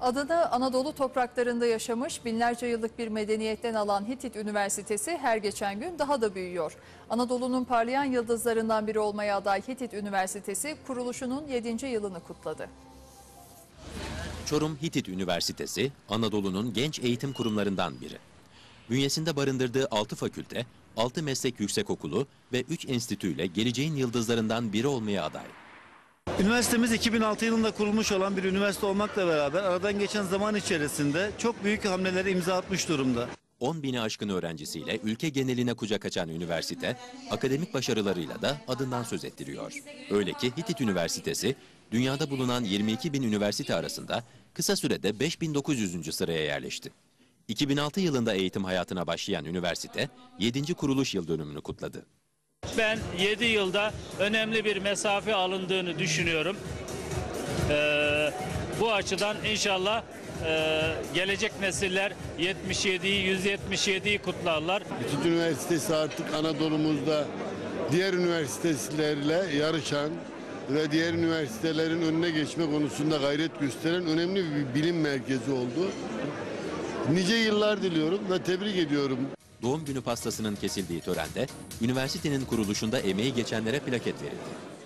Adını Anadolu topraklarında yaşamış binlerce yıllık bir medeniyetten alan Hitit Üniversitesi her geçen gün daha da büyüyor. Anadolu'nun parlayan yıldızlarından biri olmaya aday Hitit Üniversitesi kuruluşunun 7. yılını kutladı. Çorum Hitit Üniversitesi, Anadolu'nun genç eğitim kurumlarından biri. Bünyesinde barındırdığı 6 fakülte, 6 meslek yüksekokulu ve 3 enstitüyle geleceğin yıldızlarından biri olmaya aday. Üniversitemiz 2006 yılında kurulmuş olan bir üniversite olmakla beraber aradan geçen zaman içerisinde çok büyük hamlelere imza atmış durumda. 10 bini aşkın öğrencisiyle ülke geneline kucak açan üniversite, akademik başarılarıyla da adından söz ettiriyor. Öyle ki Hitit Üniversitesi, dünyada bulunan 22 bin üniversite arasında kısa sürede 5900. sıraya yerleşti. 2006 yılında eğitim hayatına başlayan üniversite, 7. kuruluş yıl dönümünü kutladı. Ben 7 yılda önemli bir mesafe alındığını düşünüyorum. Ee, bu açıdan inşallah e, gelecek nesiller 77'yi 177'yi kutlarlar. Hitit Üniversitesi artık Anadolu'muzda diğer üniversitelerle yarışan ve diğer üniversitelerin önüne geçme konusunda gayret gösteren önemli bir bilim merkezi oldu. Nice yıllar diliyorum ve tebrik ediyorum. Doğum günü pastasının kesildiği törende, üniversitenin kuruluşunda emeği geçenlere plaket verildi.